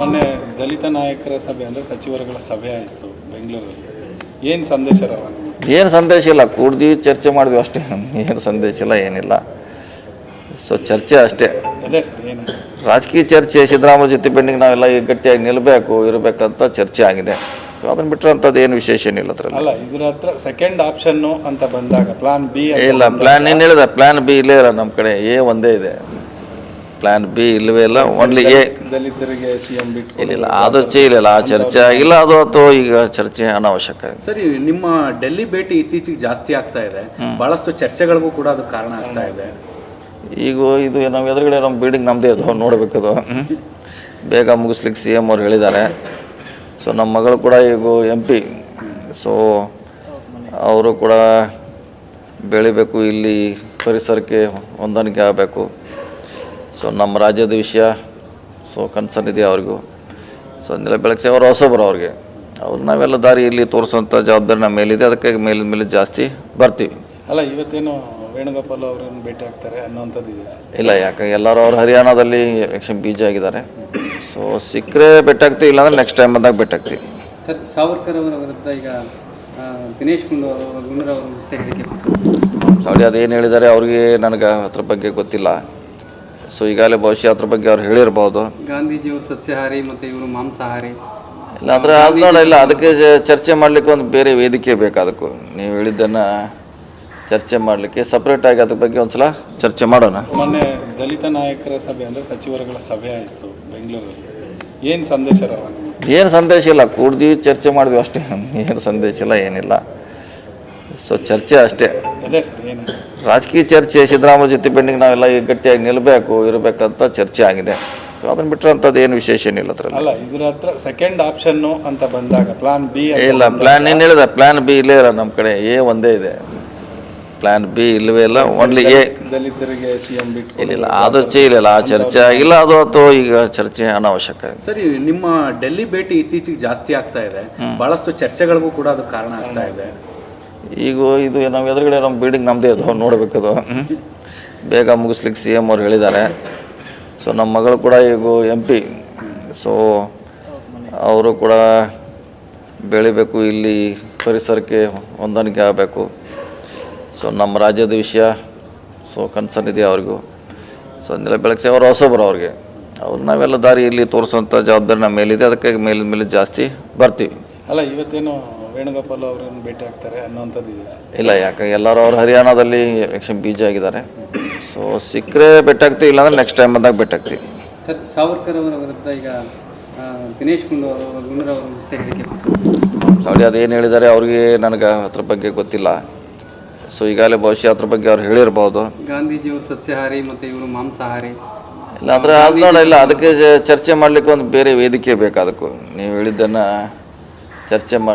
ಮೊನ್ನೆ ದಲಿತ ನಾಯಕರ ಸಭೆ ಅಂದರೆ ಸಚಿವರುಗಳ ಸಭೆ ಆಯಿತು ಬೆಂಗಳೂರಲ್ಲಿ. ಏನು ಸಂದೇಶ ಏನು ಸಂದೇಶ ಇಲ್ಲ ಕೂಡ್ದು ಚರ್ಚೆ ಮಾಡಿದ್ವಿ ಅಷ್ಟೇ. ಏನು ಸಂದೇಶ ಇಲ್ಲ ಏನಿಲ್ಲ. ಸೊ ಚರ್ಚೆ ಅಷ್ಟೇ. ಅದೇ ಸರ್ ಏನು? ರಾಜಕೀಯ ಚರ್ಚೆ ಸಿದ್ದರಾಮಯ್ಯ ಜೊತೆ ಬೆಂಡಿಗೆ ನಾವೆಲ್ಲ ಈಗ ಗಟ್ಟಿಯಾಗಿ ನಿಲ್ಲಬೇಕು ಇರಬೇಕಂತ ಚರ್ಚೆ ಆಗಿದೆ. ಸೊ ಅದನ್ನು ಬಿಟ್ಟರೆ ಅಂಥದ್ದು ಏನು ವಿಶೇಷ ಏನಿಲ್ಲ ಅದರಲ್ಲಿ. ಅಲ್ಲ ಇದ್ರ ಹತ್ರ ಸೆಕೆಂಡ್ ಆಪ್ಷನ್ನು ಅಂತ ಬಂದಾಗ ಪ್ಲಾನ್ ಬಿ ಇಲ್ಲ ಪ್ಲ್ಯಾನ್ ಏನು ಹೇಳಿದೆ ಪ್ಲ್ಯಾನ್ ಬಿ ಇಲ್ಲೇ ಇಲ್ಲ ನಮ್ಮ ಕಡೆ ಎ ಒಂದೇ ಇದೆ. ಪ್ಲ್ಯಾನ್ ಬಿ ಇಲ್ಲವೇ ಇಲ್ಲ ಓನ್ಲಿ ಎ ದಲಿತರಿಗೆ ಸಿಎಂ ಬಿಟ್ಟು ಇಲ್ಲ ಅದು ಚೇ ಇಲ್ಲ ಆ ಚರ್ಚೆ ಆಗಿಲ್ಲ ಅದು ಅಥವಾ ಈಗ ಚರ್ಚೆ ಅನಾವಶ್ಯಕ ಸರಿ ನಿಮ್ಮ ಡೆಲ್ಲಿ ಭೇಟಿ ಇತ್ತೀಚೆಗೆ ಜಾಸ್ತಿ ಆಗ್ತಾ ಇದೆ. ಬಹಳಷ್ಟು ಚರ್ಚೆಗಳಿಗೂ ಕೂಡ ಅದು ಕಾರಣ ಆಗ್ತಾ ಇದೆ. ಈಗ ಇದು ನಾವು ಎದುರುಗಡೆ ನಮ್ಮ ಬಿಲ್ಡಿಂಗ್ ನಮ್ಮದೇ ಅದು ನೋಡಬೇಕದು ಬೇಗ ಮುಗಿಸ್ಲಿಕ್ಕೆ ಸಿ ಎಂ ಅವ್ರು ಹೇಳಿದ್ದಾರೆ. ಸೊ ನಮ್ಮ ಮಗಳು ಕೂಡ ಈಗ ಎಂ ಪಿ ಸೊ ಅವರು ಕೂಡ ಬೆಳಿಬೇಕು ಇಲ್ಲಿ ಪರಿಸರಕ್ಕೆ ಹೊಂದಾಣಿಕೆ ಆಗಬೇಕು. ಸೊ ನಮ್ಮ ರಾಜ್ಯದ ವಿಷಯ ಸೊ ಕನ್ಸರ್ನ್ ಇದೆ ಅವ್ರಿಗೂ. ಸೊ ಅದನ್ನೆಲ್ಲ ಬೆಳಗ್ಸಿ ಅವರು ಹೊಸಬರು ಅವ್ರಿಗೆ. ಅವ್ರು ನಾವೆಲ್ಲ ದಾರಿಯಲ್ಲಿ ತೋರಿಸೋಂಥ ಜವಾಬ್ದಾರಿ ನಮ್ಮ ಮೇಲಿದೆ. ಅದಕ್ಕೆ ಮೇಲಿನ ಮೇಲೆ ಜಾಸ್ತಿ ಬರ್ತೀವಿ. ಅಲ್ಲ ಇವತ್ತೇನು ವೇಣುಗೋಪಾಲ್ ಅವರನ್ನು ಭೇಟಿ ಆಗ್ತಾರೆ ಅನ್ನೋಂಥದ್ದು ಇದೆ ಸರ್? ಇಲ್ಲ ಯಾಕೆ ಎಲ್ಲರೂ ಅವ್ರು ಹರಿಯಾಣದಲ್ಲಿ ಎಲೆಕ್ಷನ್ ಬೀಜ ಆಗಿದ್ದಾರೆ. ಸೊ ಸಿಕ್ಕರೆ ಭೇಟಾಗ್ತೀವಿ ಇಲ್ಲಾಂದ್ರೆ ನೆಕ್ಸ್ಟ್ ಟೈಮ್ ಬಂದಾಗ ಭೇಟಾಗ್ತೀವಿ ಸರ್ ಸಾವರ್ಕರ್ ಅವರ ವಿರುದ್ಧ ಈಗ ದಿನೇಶ್ ಗುಂಡು ಅವರು ಗುಂಡೂರಾವ್ ಅವರು ತೆಗೆದಿಕ್ಕೆ ನೋಡಿ ಅದೇನು ಹೇಳಿದ್ದಾರೆ ಅವ್ರಿಗೆ ನನಗೆ ಅದ್ರ ಬಗ್ಗೆ ಗೊತ್ತಿಲ್ಲ. ಸೊ ಈಗಾಗಲೇ ಬಹುಶಃ ಅದ್ರ ಬಗ್ಗೆ ಅವ್ರು ಹೇಳಿರ್ಬೋದು. ಗಾಂಧೀಜಿಯವರು ಸಸ್ಯಾಹಾರಿ ಮತ್ತು ಇವರು ಮಾಂಸಾಹಾರಿ. ಇಲ್ಲ ಅಂದರೆ ಅದು ನೋಡ ಇಲ್ಲ ಅದಕ್ಕೆ ಜ- ಚರ್ಚೆ ಮಾಡಲಿಕ್ಕೆ ಒಂದು ಬೇರೆ ವೇದಿಕೆ ಬೇಕು ಅದಕ್ಕೂ. ನೀವು ಹೇಳಿದ್ದನ್ನು ಚರ್ಚೆ ಮಾಡಲಿಕ್ಕೆ ಸಪ್ರೇಟಾಗಿ ಅದ್ರ ಬಗ್ಗೆ ಒಂದ್ಸಲ ಚರ್ಚೆ ಮಾಡೋಣ. ಮೊನ್ನೆ ದಲಿತ ನಾಯಕರ ಸಭೆ ಅಂದರೆ ಸಚಿವರುಗಳ ಸಭೆ ಆಯಿತು ಬೆಂಗಳೂರಲ್ಲಿ. ಏನು ಸಂದೇಶ ರವಾನೆ? ಏನು ಸಂದೇಶ ಇಲ್ಲ ಕೂಡ್ದು ಚರ್ಚೆ ಮಾಡಿದ್ವಿ ಅಷ್ಟೇ. ಏನು ಸಂದೇಶ ಇಲ್ಲ ಏನಿಲ್ಲ. ಸೊ ಚರ್ಚೆ ಅಷ್ಟೇ. ಅದೇ ಸರ್ ಏನು? ರಾಜಕೀಯ ಚರ್ಚೆ ಸಿದ್ದರಾಮಯ್ಯ ಜೊತೆ ಬೆಂಡಿಂಗ್ ನಾವೆಲ್ಲ ಈಗ ಗಟ್ಟಿಯಾಗಿ ನಿಲ್ಲಬೇಕು ಇರಬೇಕಂತ ಚರ್ಚೆ ಆಗಿದೆ. ಸೊ ಅದನ್ನು ಬಿಟ್ಟರೆ ಅಂಥದ್ದು ಏನು ವಿಶೇಷ ಏನಿಲ್ಲ ಅದರಲ್ಲಿ. ಅಲ್ಲ ಇದ್ರ ಹತ್ರ ಸೆಕೆಂಡ್ ಆಪ್ಷನ್ನು ಅಂತ ಬಂದಾಗ ಪ್ಲಾನ್ ಬಿ ಇಲ್ಲ ಪ್ಲ್ಯಾನ್ ಏನು ಹೇಳಿದೆ ಪ್ಲ್ಯಾನ್ ಬಿ ಇಲ್ಲೇ ಇಲ್ಲ ನಮ್ಮ ಕಡೆ ಎ ಒಂದೇ ಇದೆ. ಪ್ಲ್ಯಾನ್ ಬಿ ಇಲ್ಲವೇ ಇಲ್ಲ ಓನ್ಲಿ ಎ ದಲಿತರಿಗೆ ಸಿ ಎಂ ಬಿಟ್ಟು ಇಲ್ಲ ಅದು ಚೇ ಇಲ್ಲ ಆ ಚರ್ಚೆ ಆಗಿಲ್ಲ ಅದು ಅಥವಾ ಈಗ ಚರ್ಚೆ ಅನಾವಶ್ಯಕ ಸರಿ ನಿಮ್ಮ ಡೆಲ್ಲಿ ಭೇಟಿ ಇತ್ತೀಚೆಗೆ ಜಾಸ್ತಿ ಆಗ್ತಾ ಇದೆ. ಬಹಳಷ್ಟು ಚರ್ಚೆಗಳಿಗೂ ಕೂಡ ಅದು ಕಾರಣ ಆಗ್ತಾ ಇದೆ. ಈಗ ಇದು ನಾವು ಎದುರುಗಡೆ ನಮ್ಮ ಬಿಲ್ಡಿಂಗ್ ನಮ್ಮದೇ ಅದು ನೋಡಬೇಕದು ಬೇಗ ಮುಗಿಸ್ಲಿಕ್ಕೆ ಸಿ ಎಂ ಅವ್ರು ಹೇಳಿದ್ದಾರೆ. ಸೊ ನಮ್ಮ ಮಗಳು ಕೂಡ ಈಗ ಎಂ ಪಿ ಸೊ ಅವರು ಕೂಡ ಬೆಳಿಬೇಕು, ಇಲ್ಲಿ ಪರಿಸರಕ್ಕೆ ಹೊಂದಾಣಿಕೆ ಆಗಬೇಕು. ಸೊ ನಮ್ಮ ರಾಜ್ಯದ ವಿಷಯ ಸೊ ಕನ್ಸರ್ನ್ ಇದೆ ಅವ್ರಿಗೂ. ಸೊ ಅಂದೆಲ್ಲ ಬೆಳಗ್ಗೆ ಅವರು ಹೊಸಬರು ಅವ್ರಿಗೆ. ಅವ್ರು ನಾವೆಲ್ಲ ದಾರಿ ಇಲ್ಲಿ ತೋರಿಸೋಂಥ ಜವಾಬ್ದಾರಿ ನಮ್ಮ ಮೇಲಿದೆ. ಅದಕ್ಕೆ ಮೇಲಿನ ಮೇಲೆ ಜಾಸ್ತಿ ಬರ್ತೀವಿ. ಅಲ್ಲ, ಇವತ್ತೇನು ವೇಣುಗೋಪಾಲ್ ಅವರನ್ನು ಭೇಟಿ ಆಗ್ತಾರೆ ಅನ್ನೋಂಥದ್ದು ಇದೆ ಸರ್. ಇಲ್ಲ ಯಾಕೆ ಎಲ್ಲರೂ ಅವ್ರು ಹರಿಯಾಣದಲ್ಲಿ ಲಕ್ಷ್ಮಿ ಬಿ ಜಿ ಆಗಿದ್ದಾರೆ. ಸೊ ಸಿಕ್ಕರೆ ಭೇಟಾಗ್ತೀವಿ ಇಲ್ಲಾಂದ್ರೆ ನೆಕ್ಸ್ಟ್ ಟೈಮ್ ಬಂದಾಗ ಭೇಟಾಗ್ತೀವಿ ಸರ್ ಸಾವರ್ಕರ್ ಅವರ ವಿರುದ್ಧ ಈಗ ದಿನೇಶ್ ಗುಂಡೂರು ಅವರು ನೋಡಿ ಅದೇನು ಹೇಳಿದ್ದಾರೆ ಅವ್ರಿಗೆ ನನಗೆ ಅದ್ರ ಬಗ್ಗೆ ಗೊತ್ತಿಲ್ಲ. ಸೊ ಈಗಾಗಲೇ ಭವಿಷ್ಯ ಅದ್ರ ಬಗ್ಗೆ ಅವ್ರು ಹೇಳಿರ್ಬೋದು. ಗಾಂಧೀಜಿಯವರು ಸಸ್ಯಹಾರಿ ಮತ್ತು ಇವರು ಮಾಂಸಾಹಾರಿ. ಇಲ್ಲ ಅಂದರೆ ಅದು ನೋಡ ಇಲ್ಲ ಅದಕ್ಕೆ ಜ- ಚರ್ಚೆ ಮಾಡಲಿಕ್ಕೆ ಒಂದು ಬೇರೆ ವೇದಿಕೆ ಬೇಕು ಅದಕ್ಕೂ. ನೀವು ಹೇಳಿದ್ದನ್ನು ಚರ್ಚೆ ಮಾಡಿ